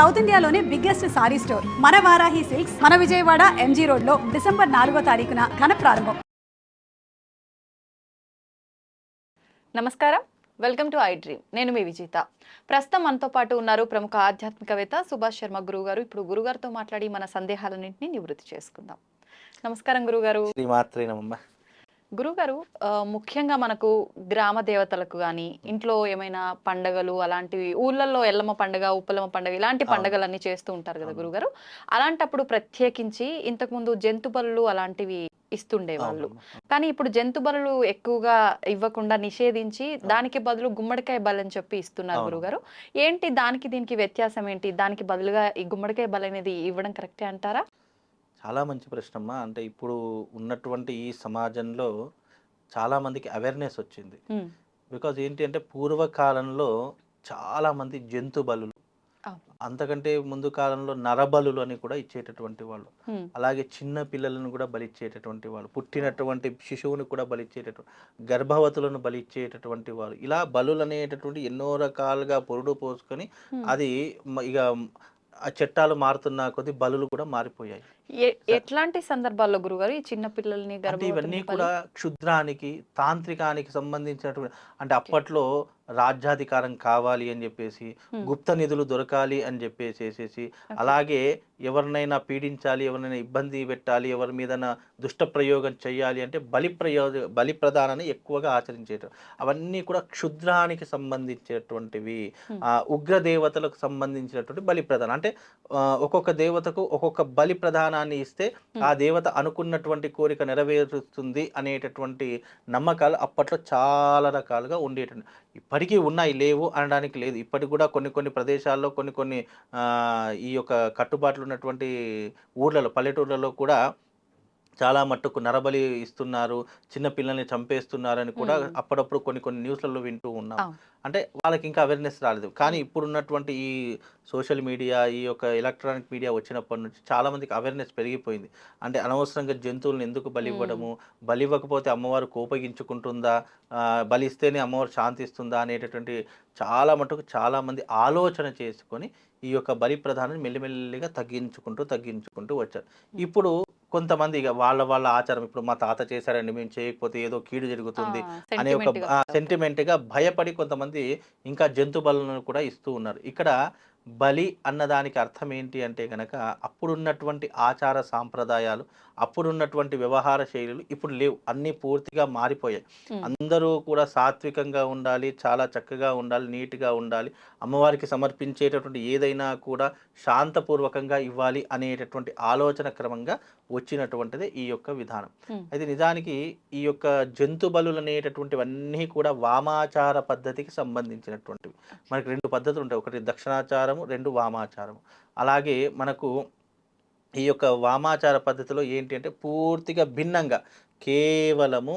South ఇండియాలోనే biggest sorry store. మన Varahi silks మన విజయవాడ ఎంజీ రోడ్లో డిసెంబర్ నాలుగో తారీఖున ఘన ప్రారంభం. నమస్కారం. Welcome to I dream. నేను మీ విజేత. ప్రస్తుతం మనతో పాటు ఉన్నారు ప్రముఖ ఆధ్యాత్మికవేత్త సుభాష్ శర్మ గురువు గారు ఇప్పుడు గురుగారితో మాట్లాడి మన సందేహాలన్నింటినీ నివృత్తి చేసుకుందాం. నమస్కారం గురుగారు గురుగారు ముఖ్యంగా మనకు గ్రామ దేవతలకు కానీ ఇంట్లో ఏమైనా పండగలు అలాంటివి ఊళ్ళల్లో ఎల్లమ్మ పండగ ఉప్పలమ్మ పండగ ఇలాంటి. పండగలన్నీ చేస్తూ ఉంటారు కదా. గురుగారు అలాంటప్పుడు ప్రత్యేకించి ఇంతకుముందు జంతు బలులు అలాంటివి ఇస్తుండే వాళ్ళు. కానీ ఇప్పుడు జంతు బలులు ఎక్కువగా ఇవ్వకుండా నిషేధించి దానికి బదులు గుమ్మడికాయ బలి అని చెప్పి ఇస్తున్నారు. గురుగారు ఏంటి దానికి దీనికి వ్యత్యాసం ఏంటి దానికి బదులుగా ఈ గుమ్మడికాయ బలి అనేది ఇవ్వడం కరెక్టే అంటారా చాలా మంచి ప్రశ్న అమ్మా అంటే ఇప్పుడు ఉన్నటువంటి ఈ సమాజంలో చాలా మందికి అవేర్నెస్ వచ్చింది. బికాజ్ ఏంటి అంటే పూర్వకాలంలో చాలా మంది జంతు బలులు. అంతకంటే ముందు కాలంలో నరబలులు అని కూడా ఇచ్చేటటువంటి వాళ్ళు. అలాగే చిన్న పిల్లలను కూడా బలిచ్చేటటువంటి వాళ్ళు పుట్టినటువంటి శిశువుని కూడా బలిచ్చేటటువంటి గర్భవతులను బలిచ్చేటటువంటి వారు ఇలా బలులు అనేటటువంటి ఎన్నో రకాలుగా పొరుడు పోసుకొని. అది ఇక ఆ చట్టాలు మారుతున్న కొద్ది బలులు కూడా మారిపోయాయి. ఎట్లాంటి సందర్భాల్లో గురుగారు ఈ చిన్న పిల్లల్ని ఇవన్నీ కూడా క్షుద్రానికి తాంత్రికానికి సంబంధించినటువంటి అంటే అప్పట్లో రాజ్యాధికారం కావాలి అని చెప్పేసి. గుప్త నిధులు దొరకాలి అని చెప్పేసేసి అలాగే ఎవరినైనా పీడించాలి ఎవరినైనా ఇబ్బంది పెట్టాలి ఎవరి మీద దుష్ట ప్రయోగం చేయాలి అంటే బలి ప్రయోగ బలి ప్రధానాన్ని ఎక్కువగా ఆచరించేట అవన్నీ కూడా క్షుద్రానికి సంబంధించినటువంటివి. ఆ ఉగ్ర దేవతలకు సంబంధించినటువంటి బలి ప్రధానం అంటే ఒక్కొక్క దేవతకు ఒక్కొక్క బలి ప్రధానాన్ని ఇస్తే ఆ దేవత అనుకున్నటువంటి కోరిక నెరవేరుతుంది అనేటటువంటి నమ్మకాలు అప్పట్లో చాలా రకాలుగా ఉండేటువంటి ఇప్పటికీ ఉన్నాయి లేవు అనడానికి లేదు. ఇప్పటికి కూడా కొన్ని కొన్ని ప్రదేశాల్లో కొన్ని కొన్ని ఈ యొక్క కట్టుబాట్లు ఉన్నటువంటి ఊర్లలో పల్లెటూర్లలో కూడా చాలా మట్టుకు నరబలి ఇస్తున్నారు చిన్న పిల్లల్ని చంపేస్తున్నారని కూడా. అప్పుడప్పుడు కొన్ని కొన్ని న్యూస్లలో వింటూ ఉన్నాం. అంటే వాళ్ళకి ఇంకా అవేర్నెస్ రాలేదు. కానీ ఇప్పుడున్నటువంటి ఈ సోషల్ మీడియా ఈ యొక్క ఎలక్ట్రానిక్ మీడియా వచ్చినప్పటి నుంచి చాలా మందికి అవేర్నెస్ పెరిగిపోయింది. అంటే అనవసరంగా జంతువులను ఎందుకు బలి ఇవ్వడము బలి ఇవ్వకపోతే అమ్మవారు కోపగించుకుంటుందా బలి ఇస్తేనే అమ్మవారు శాంతిస్తుందా అనేటటువంటి చాలా మటుకు చాలా మంది ఆలోచన చేసుకొని ఈ యొక్క బలి ప్రధానాన్ని మెల్లిమెల్లిగా తగ్గించుకుంటూ తగ్గించుకుంటూ వచ్చారు. ఇప్పుడు కొంతమంది ఇక వాళ్ళ వాళ్ళ ఆచారం ఇప్పుడు మా తాత చేశారండి మేము చేయకపోతే ఏదో కీడు జరుగుతుంది అనే ఒక sentiment గా. సెంటిమెంట్గా భయపడి కొంతమంది ఇంకా జంతు బలులను కూడా ఇస్తూ ఉన్నారు ఇక్కడ బలి అన్నదానికి అర్థం ఏంటి అంటే గనక అప్పుడున్నటువంటి ఆచార సాంప్రదాయాలు అప్పుడున్నటువంటి వ్యవహార శైలులు ఇప్పుడు లేవు అన్నీ పూర్తిగా మారిపోయాయి. అందరూ కూడా సాత్వికంగా ఉండాలి చాలా చక్కగా ఉండాలి నీట్గా ఉండాలి అమ్మవారికి సమర్పించేటటువంటి ఏదైనా కూడా శాంతపూర్వకంగా ఇవ్వాలి అనేటటువంటి ఆలోచన క్రమంగా వచ్చినటువంటిది ఈ యొక్క విధానం. అయితే నిజానికి ఈ యొక్క జంతు బలులు అనేటటువంటివన్నీ కూడా వామాచార పద్ధతికి సంబంధించినటువంటివి. మనకి రెండు పద్ధతులు ఉంటాయి. ఒకటి దక్షిణాచారము రెండు వామాచారము. అలాగే మనకు ఈ యొక్క వామాచార పద్ధతిలో ఏంటి అంటే పూర్తిగా భిన్నంగా కేవలము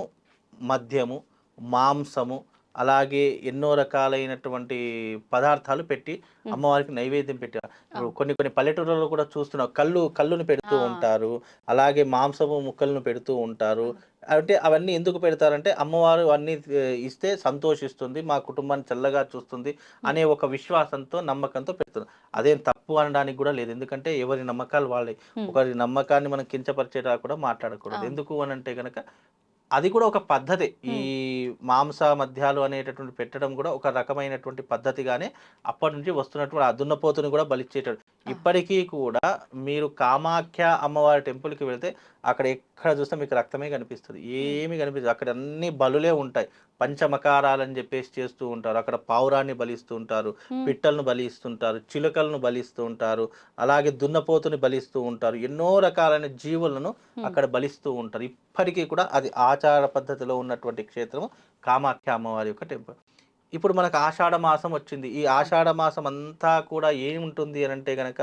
మద్యము మాంసము అలాగే ఎన్నో రకాలైనటువంటి పదార్థాలు పెట్టి అమ్మవారికి నైవేద్యం పెట్టారు ఇప్పుడు కొన్ని కొన్ని పల్లెటూరులలో కూడా చూస్తున్నాం. కళ్ళు కళ్ళును పెడుతూ. ఉంటారు. అలాగే మాంసము ముక్కలను పెడుతూ ఉంటారు. అంటే అవన్నీ ఎందుకు పెడతారంటే అమ్మవారు అన్ని ఇస్తే సంతోషిస్తుంది మా కుటుంబాన్ని చల్లగా చూస్తుంది అనే ఒక విశ్వాసంతో నమ్మకంతో పెడుతున్నారు. అదేం తప్పు అనడానికి కూడా లేదు. ఎందుకంటే ఎవరి నమ్మకాలు వాళ్ళే. ఒకరి నమ్మకాన్ని మనం కించపరిచేలా కూడా మాట్లాడకూడదు. ఎందుకు అని అంటే గనక అది కూడా ఒక పద్ధతి. ఈ మాంస మధ్యాలు అనేటటువంటి పెట్టడం కూడా ఒక రకమైనటువంటి పద్ధతిగానే అప్పటి నుంచి వస్తున్నటువంటి ఆ దున్నపోతుని కూడా బలిచ్చేటట్టు. ఇప్పటికీ కూడా మీరు కామాఖ్య అమ్మవారి టెంపుల్కి వెళ్తే అక్కడ ఎక్కడ చూస్తే మీకు రక్తమే కనిపిస్తుంది. ఏమీ కనిపిస్తుంది. అక్కడ అన్ని బలులే ఉంటాయి. పంచమకారాలని చెప్పేసి చేస్తూ ఉంటారు. అక్కడ పావురాన్ని బలిస్తూ ఉంటారు. పిట్టలను బలిస్తుంటారు చిలుకలను బలిస్తూ ఉంటారు. అలాగే దున్నపోతుని బలిస్తూ ఉంటారు. ఎన్నో రకాలైన జీవులను అక్కడ బలిస్తూ ఉంటారు. ఇప్పటికీ కూడా అది ఆచార పద్ధతిలో ఉన్నటువంటి క్షేత్రం కామాఖ్య అమ్మవారి యొక్క టెంపుల్. ఇప్పుడు మనకు ఆషాఢ మాసం వచ్చింది. ఈ ఆషాఢ మాసం అంతా కూడా ఏముంటుంది అని అంటే గనక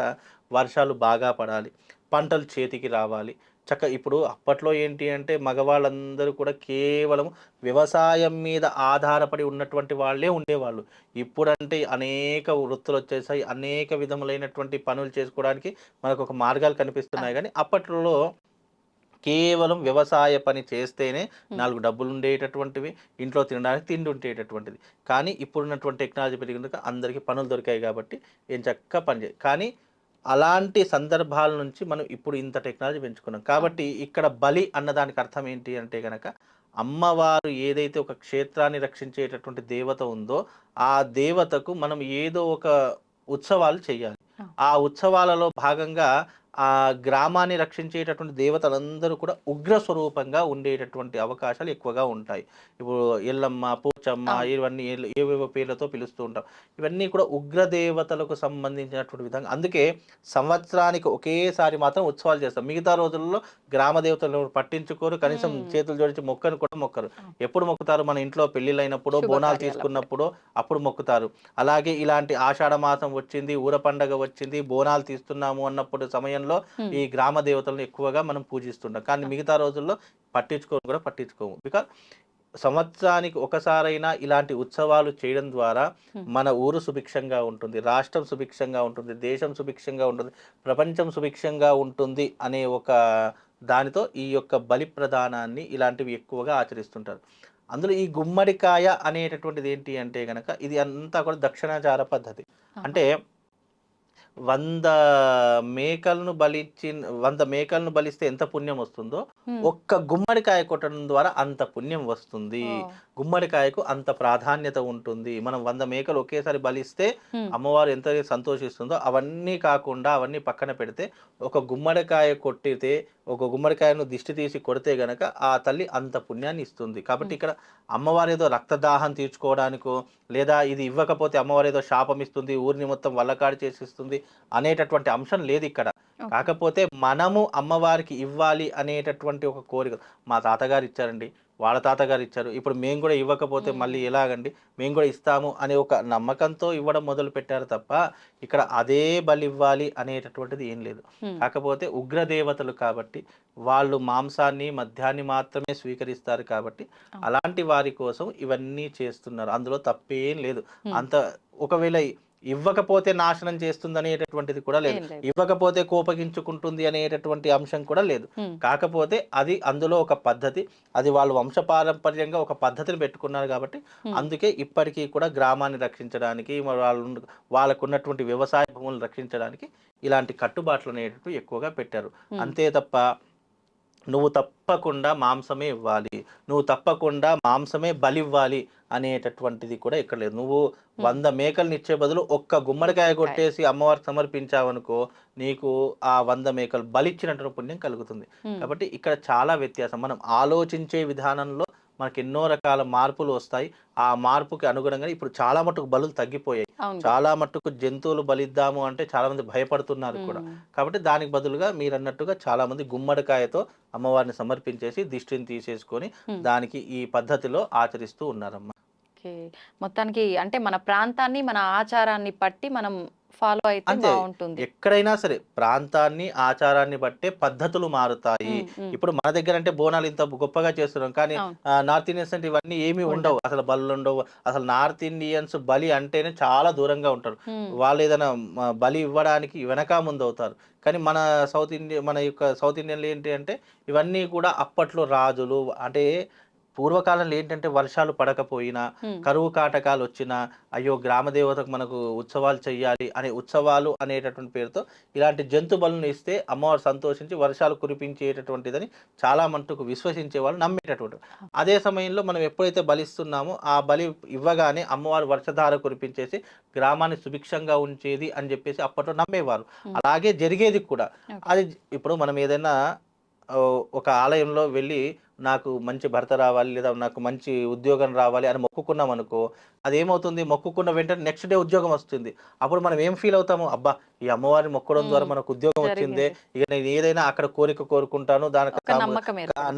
వర్షాలు బాగా పడాలి. పంటలు చేతికి రావాలి. చక్క ఇప్పుడు అప్పట్లో ఏంటి అంటే మగవాళ్ళందరూ కూడా కేవలం వ్యవసాయం మీద ఆధారపడి ఉన్నటువంటి వాళ్ళే ఉండేవాళ్ళు. ఇప్పుడంటే అనేక వృత్తులు వచ్చేసాయి అనేక విధములైనటువంటి పనులు చేసుకోవడానికి మనకు ఒక మార్గాలు కనిపిస్తున్నాయి. కానీ అప్పట్లో కేవలం వ్యవసాయ పని చేస్తేనే నాలుగు డబ్బులు ఉండేటటువంటివి ఇంట్లో తినడానికి తిండి ఉండేటటువంటిది కానీ ఇప్పుడున్నటువంటి టెక్నాలజీ పెరిగినాక అందరికీ పనులు దొరికాయి కాబట్టి ఏం చక్కగా పనిచేయాలి కానీ అలాంటి సందర్భాల నుంచి మనం ఇప్పుడు ఇంత టెక్నాలజీ పెంచుకున్నాం. కాబట్టి ఇక్కడ బలి అన్నదానికి అర్థం ఏంటి అంటే గనక అమ్మవారు ఏదైతే ఒక క్షేత్రాన్ని రక్షించేటటువంటి దేవత ఉందో ఆ దేవతకు మనం ఏదో ఒక ఉత్సవాలు చేయాలి. ఆ ఉత్సవాలలో భాగంగా ఆ గ్రామాన్ని రక్షించేటటువంటి దేవతలందరూ కూడా ఉగ్ర స్వరూపంగా ఉండేటటువంటి అవకాశాలు ఎక్కువగా ఉంటాయి ఇప్పుడు ఎల్లమ్మ పోచమ్మ. ఇవన్నీ ఏవేవో పేర్లతో పిలుస్తూ ఉంటాం ఇవన్నీ కూడా ఉగ్ర దేవతలకు సంబంధించినటువంటి విధంగా అందుకే సంవత్సరానికి ఒకేసారి మాత్రం ఉత్సవాలు చేస్తాం మిగతా రోజుల్లో గ్రామ దేవతలను పట్టించుకోరు కనీసం. చేతులు జోడించి మొక్కను కూడా మొక్కరు. ఎప్పుడు మొక్కుతారు మన ఇంట్లో పెళ్ళిళ్ళైనప్పుడు బోనాలు. తీసుకున్నప్పుడు అప్పుడు మొక్కుతారు అలాగే ఇలాంటి ఆషాఢ మాసం వచ్చింది ఊర పండగ వచ్చింది బోనాలు తీస్తున్నాము అన్నప్పుడు సమయంలో Hmm. ఈ గ్రామ దేవతలను ఎక్కువగా మనం పూజిస్తుంటాం. కానీ మిగతా రోజుల్లో పట్టించుకోము కూడా పట్టించుకోము. బికాస్ సంవత్సరానికి ఒకసారైనా ఇలాంటి ఉత్సవాలు చేయడం ద్వారా. మన ఊరు సుభిక్షంగా ఉంటుంది రాష్ట్రం సుభిక్షంగా ఉంటుంది దేశం సుభిక్షంగా ఉంటుంది ప్రపంచం సుభిక్షంగా ఉంటుంది అనే ఒక దానితో ఈ యొక్క బలి ప్రదానాన్ని ఇలాంటివి ఎక్కువగా ఆచరిస్తుంటారు. అందులో ఈ గుమ్మడికాయ అనేటటువంటిది ఏంటి అంటే గనక ఇది అంతా కూడా దక్షిణాచార పద్ధతి. అంటే వంద మేకలను బలిచ్చి వంద మేకలను బలిస్తే ఎంత పుణ్యం వస్తుందో. ఒక్క గుమ్మడికాయ కొట్టడం ద్వారా అంత పుణ్యం వస్తుంది. గుమ్మడికాయకు అంత ప్రాధాన్యత ఉంటుంది మనం వంద మేకలు ఒకేసారి బలిస్తే. అమ్మవారు ఎంత సంతోషిస్తుందో అవన్నీ కాకుండా అవన్నీ పక్కన పెడితే ఒక గుమ్మడికాయ కొట్టితే ఒక గుమ్మడికాయను దిష్టి తీసి కొడితే గనక ఆ తల్లి అంత పుణ్యాన్ని ఇస్తుంది కాబట్టి ఇక్కడ అమ్మవారు ఏదో రక్తదాహం తీర్చుకోవడానికో లేదా ఇది ఇవ్వకపోతే అమ్మవారు ఏదో శాపం ఇస్తుంది ఊరిని మొత్తం వల్లకాడి చేసిస్తుంది అనేటటువంటి అంశం లేదు ఇక్కడ. కాకపోతే మనము అమ్మవారికి ఇవ్వాలి అనేటటువంటి ఒక కోరిక మా తాతగారు ఇచ్చారండి వాళ్ళ తాతగారు ఇచ్చారు ఇప్పుడు మేము కూడా ఇవ్వకపోతే. మళ్ళీ ఎలాగండి మేము కూడా ఇస్తాము అనే ఒక నమ్మకంతో ఇవ్వడం మొదలు పెట్టారు తప్ప ఇక్కడ అదే బలి ఇవ్వాలి అనేటటువంటిది ఏం లేదు. కాకపోతే ఉగ్ర దేవతలు కాబట్టి వాళ్ళు మాంసాన్ని మద్యాన్ని మాత్రమే స్వీకరిస్తారు కాబట్టి. అలాంటి వారి కోసం ఇవన్నీ చేస్తున్నారు అందులో తప్పేం లేదు. అంత ఒకవేళ ఇవ్వకపోతే నాశనం చేస్తుంది అనేటటువంటిది కూడా లేదు. ఇవ్వకపోతే కోపగించుకుంటుంది అనేటటువంటి అంశం కూడా లేదు. కాకపోతే అది అందులో ఒక పద్ధతి అది వాళ్ళు వంశపారంపర్యంగా ఒక పద్ధతిని పెట్టుకున్నారు కాబట్టి. అందుకే ఇప్పటికీ కూడా గ్రామాన్ని రక్షించడానికి వాళ్ళు ఉన్న- వాళ్ళకు ఉన్నటువంటి వ్యవసాయ భూములను రక్షించడానికి ఇలాంటి కట్టుబాట్లు అనేటట్టు ఎక్కువగా పెట్టారు. అంతే తప్ప నువ్వు తప్పకుండా మాంసమే ఇవ్వాలి నువ్వు తప్పకుండా మాంసమే బలివ్వాలి అనేటటువంటిది కూడా ఇక్కడ లేదు. నువ్వు వంద మేకల్ని ఇచ్చే బదులు ఒక్క గుమ్మడికాయ కొట్టేసి అమ్మవారికి సమర్పించావనుకో నీకు ఆ వంద మేకలు బలిచ్చినటువంటి పుణ్యం కలుగుతుంది. కాబట్టి ఇక్కడ చాలా వ్యత్యాసం. మనం ఆలోచించే విధానంలో మనకి ఎన్నో రకాల మార్పులు వస్తాయి. ఆ మార్పుకి అనుగుణంగా ఇప్పుడు చాలా మటుకు బలులు తగ్గిపోయాయి. చాలా మట్టుకు జంతువులు బలిద్దాము అంటే చాలా మంది భయపడుతున్నారు కూడా. కాబట్టి దానికి బదులుగా మీరు అన్నట్టుగా చాలా మంది గుమ్మడికాయతో అమ్మవారిని సమర్పించేసి దిష్టిని తీసేసుకొని. దానికి ఈ పద్ధతిలో ఆచరిస్తూ ఉన్నారమ్మ. మొత్తానికి అంటే మన ప్రాంతాన్ని మన ఆచారాన్ని బట్టి మనం ఫాలో అయితే అంతే. బాగుంటుంది ఎక్కడైనా సరే ప్రాంతాన్ని ఆచారాన్ని బట్టే పద్ధతులు మారుతాయి. ఇప్పుడు మన దగ్గర అంటే బోనాలు ఇంత గొప్పగా చేస్తున్నాం కానీ నార్త్ ఇండియన్స్ అంటే ఇవన్నీ ఏమీ ఉండవు. అసలు బలు ఉండవు. అసలు నార్త్ ఇండియన్స్ బలి అంటేనే చాలా దూరంగా ఉంటారు. వాళ్ళు ఏదైనా బలి ఇవ్వడానికి వెనక ముందు అవుతారు. కానీ మన సౌత్ ఇండియా మన యొక్క సౌత్ ఇండియన్లు ఏంటి అంటే ఇవన్నీ కూడా అప్పట్లో రాజులు అంటే పూర్వకాలంలో ఏంటంటే వర్షాలు పడకపోయినా కరువు కాటకాలు వచ్చినా అయ్యో గ్రామ దేవతకు మనకు ఉత్సవాలు చెయ్యాలి అనే ఉత్సవాలు అనేటటువంటి పేరుతో ఇలాంటి జంతు బలులను ఇస్తే అమ్మవారు సంతోషించి వర్షాలు కురిపించేటటువంటిదని చాలా మట్టుకు విశ్వసించే వాళ్ళు నమ్మేటటువంటి అదే సమయంలో మనం ఎప్పుడైతే బలిస్తున్నామో ఆ బలి ఇవ్వగానే అమ్మవారు వర్షధార కురిపించేసి గ్రామాన్ని సుభిక్షంగా ఉంచేది అని చెప్పేసి అప్పట్లో నమ్మేవారు. అలాగే జరిగేది కూడా. అది ఇప్పుడు మనం ఏదైనా ఒక ఆలయంలో వెళ్ళి నాకు మంచి భర్త రావాలి లేదా నాకు మంచి ఉద్యోగం రావాలి అని మొక్కుకున్నాం అనుకో అది ఏమవుతుంది మొక్కుకున్న వెంటనే నెక్స్ట్ డే ఉద్యోగం వస్తుంది అప్పుడు మనం ఏం ఫీల్ అవుతాము అబ్బా ఈ అమ్మవారిని మొక్కడం ద్వారా. మనకు ఉద్యోగం వచ్చిందే. ఇక నేను ఏదైనా అక్కడ కోరిక కోరుకుంటాను దానికి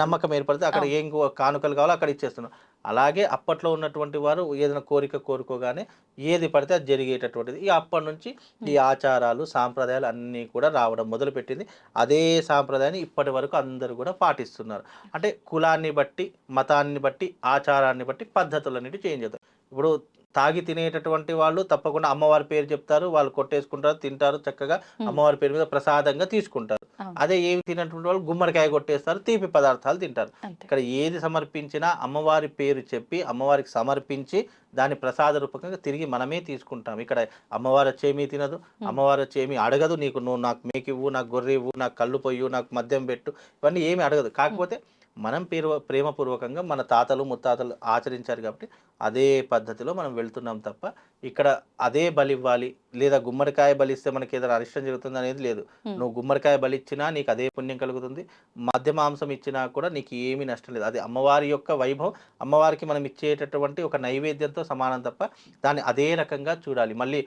నమ్మకం ఏర్పడితే అక్కడ. ఏం కానుకలు కావాలో అక్కడ ఇచ్చేస్తున్నాం అలాగే అప్పట్లో ఉన్నటువంటి వారు ఏదైనా కోరిక కోరుకోగానే ఏది పడితే అది జరిగేటటువంటిది. ఈ అప్పటి నుంచి ఈ ఆచారాలు సాంప్రదాయాలు అన్నీ కూడా రావడం మొదలుపెట్టింది. అదే సాంప్రదాయాన్ని ఇప్పటి వరకు అందరూ కూడా పాటిస్తున్నారు. అంటే కులాన్ని బట్టి మతాన్ని బట్టి ఆచారాన్ని బట్టి పద్ధతులు అనేవి చేంజ్ అవుతాయి. ఇప్పుడు తాగి తినేటటువంటి వాళ్ళు తప్పకుండా అమ్మవారి పేరు చెప్తారు. వాళ్ళు కొట్టేసుకుంటారు తింటారు చక్కగా అమ్మవారి పేరు మీద ప్రసాదంగా తీసుకుంటారు. అదే ఏమి తినటువంటి వాళ్ళు గుమ్మడికాయ కొట్టేస్తారు తీపి పదార్థాలు తింటారు. ఇక్కడ ఏది సమర్పించినా అమ్మవారి పేరు చెప్పి అమ్మవారికి సమర్పించి దాని ప్రసాద రూపకంగా తిరిగి మనమే తీసుకుంటాం. ఇక్కడ అమ్మవారు వచ్చేమీ తినదు అమ్మవారు వచ్చేమీ అడగదు నీకు. నువ్వు నాకు మేకివ్వు నాకు గొర్రె ఇవ్వు నాకు కళ్ళు పొయ్యు నాకు మద్యం పెట్టు ఇవన్నీ ఏమీ అడగదు. కాకపోతే మనం పేరు ప్రేమపూర్వకంగా మన తాతలు ముత్తాతలు ఆచరించారు కాబట్టి అదే పద్ధతిలో మనం వెళ్తున్నాం తప్ప ఇక్కడ అదే బలి ఇవ్వాలి లేదా గుమ్మడికాయ బలిస్తే మనకి ఏదైనా అరిష్టం జరుగుతుంది అనేది లేదు. నువ్వు గుమ్మడికాయ బలి ఇచ్చినా నీకు అదే పుణ్యం కలుగుతుంది. మధ్య మాంసం ఇచ్చినా కూడా నీకు ఏమీ నష్టం లేదు. అది అమ్మవారి యొక్క వైభవం. అమ్మవారికి మనం ఇచ్చేటటువంటి ఒక నైవేద్యంతో సమానం తప్ప దాన్ని అదే రకంగా చూడాలి. మళ్ళీ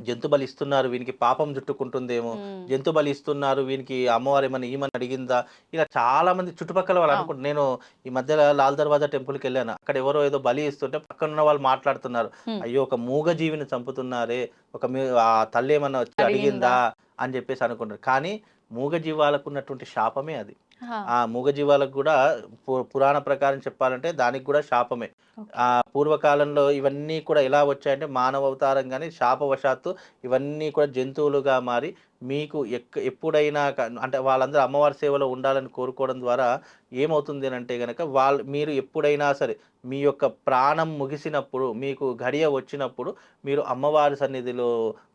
జంతు బలి ఇస్తున్నారు వీనికి పాపం చుట్టుకుంటుందేమో ఉమ్. జంతు బలి ఇస్తున్నారు వీనికి అమ్మవారు ఏమన్నా ఈమని అడిగిందా ఇలా చాలా మంది చుట్టుపక్కల వాళ్ళు ఆ. అనుకుంటారు నేను ఈ మధ్య లాల్ దర్వాజా టెంపుల్కి వెళ్ళాను అక్కడ ఎవరో ఏదో బలి ఇస్తుంటే పక్కన ఉన్న వాళ్ళు మాట్లాడుతున్నారు. అయ్యో ఒక మూగ జీవిని చంపుతున్నారే ఒక ఆ తల్లి ఏమన్నా వచ్చి అడిగిందా? అని చెప్పేసి అనుకుంటారు కానీ మూగ జీవాలకు ఉన్నటువంటి శాపమే అది ఆ, మూగ జీవాలకు కూడా పురాణ ప్రకారం చెప్పాలంటే దానికి కూడా శాపమే. ఆ పూర్వకాలంలో ఇవన్నీ కూడా ఎలా వచ్చాయంటే మానవ అవతారం కానీ శాపవశాత్తు ఇవన్నీ కూడా జంతువులుగా మారి మీకు ఎక్క ఎప్పుడైనా అంటే వాళ్ళందరూ అమ్మవారి సేవలో ఉండాలని కోరుకోవడం ద్వారా ఏమవుతుంది అని అంటే కనుక వాళ్ళు మీరు ఎప్పుడైనా సరే మీ యొక్క ప్రాణం ముగిసినప్పుడు మీకు గడియ వచ్చినప్పుడు మీరు అమ్మవారి సన్నిధిలో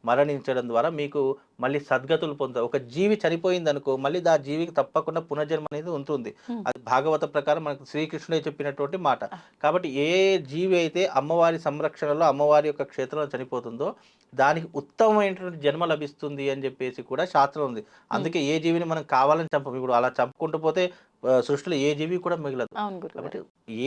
మరణించడం ద్వారా మీకు మళ్ళీ సద్గతులు పొందుతారు. ఒక జీవి చనిపోయింది అనుకో మళ్ళీ ఆ జీవికి తప్పకుండా పునర్జన్మ అనేది ఉంటుంది. అది భాగవత ప్రకారం మనకు శ్రీకృష్ణుడే చెప్పినటువంటి మాట. కాబట్టి ఏ జీవి అయితే అమ్మవారి సంరక్షణలో అమ్మవారి యొక్క క్షేత్రంలో చనిపోతుందో దానికి ఉత్తమమైనటువంటి జన్మ లభిస్తుంది అని చెప్పేసి కూడా శాస్త్రం ఉంది. అందుకే ఏ జీవిని మనం కావాలని చంపం. ఇప్పుడు అలా చంపుకుంటూ పోతే సృష్టిలో ఏ జీవి కూడా మిగలదు. కాబట్టి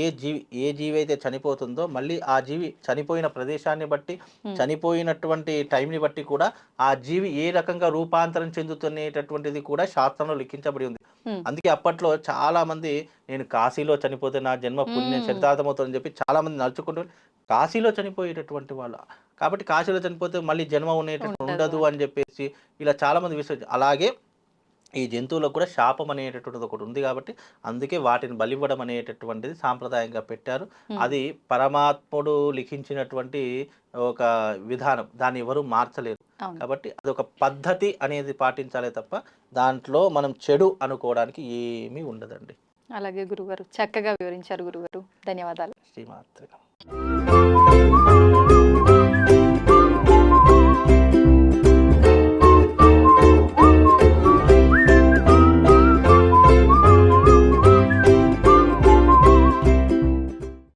ఏ జీవి ఏ జీవి అయితే చనిపోతుందో మళ్ళీ ఆ జీవి చనిపోయిన ప్రదేశాన్ని బట్టి. చనిపోయినటువంటి టైంని బట్టి కూడా ఆ జీవి ఏ రకంగా రూపాంతరం చెందుతునేటటువంటిది కూడా శాస్త్రంలో లిఖించబడి ఉంది. అందుకే అప్పట్లో చాలా మంది నేను కాశీలో చనిపోతే నా జన్మ పుణ్యం. చరితార్థమవుతుందని చెప్పి చాలా మంది నడుచుకుంటూ కాశీలో చనిపోయేటటువంటి వాళ్ళు కాబట్టి కాశీలో చనిపోతే మళ్ళీ జన్మ ఉండేటట్టు ఉండదు. అని చెప్పేసి ఇలా చాలా మంది విశ్వసి అలాగే ఈ జంతువులకు కూడా శాపం అనేటటువంటిది ఒకటి ఉంది కాబట్టి అందుకే వాటిని బలివ్వడం అనేటటువంటిది సాంప్రదాయంగా పెట్టారు. అది పరమాత్ముడు లిఖించినటువంటి ఒక విధానం దాన్ని ఎవరు మార్చలేరు కాబట్టి అది ఒక పద్ధతి అనేది పాటించాలే తప్ప దాంట్లో మనం చెడు అనుకోవడానికి ఏమీ ఉండదండి. అలాగే గురుగారు చక్కగా వివరించారు గురుగారు. ధన్యవాదాలు. శ్రీమాత్రిగా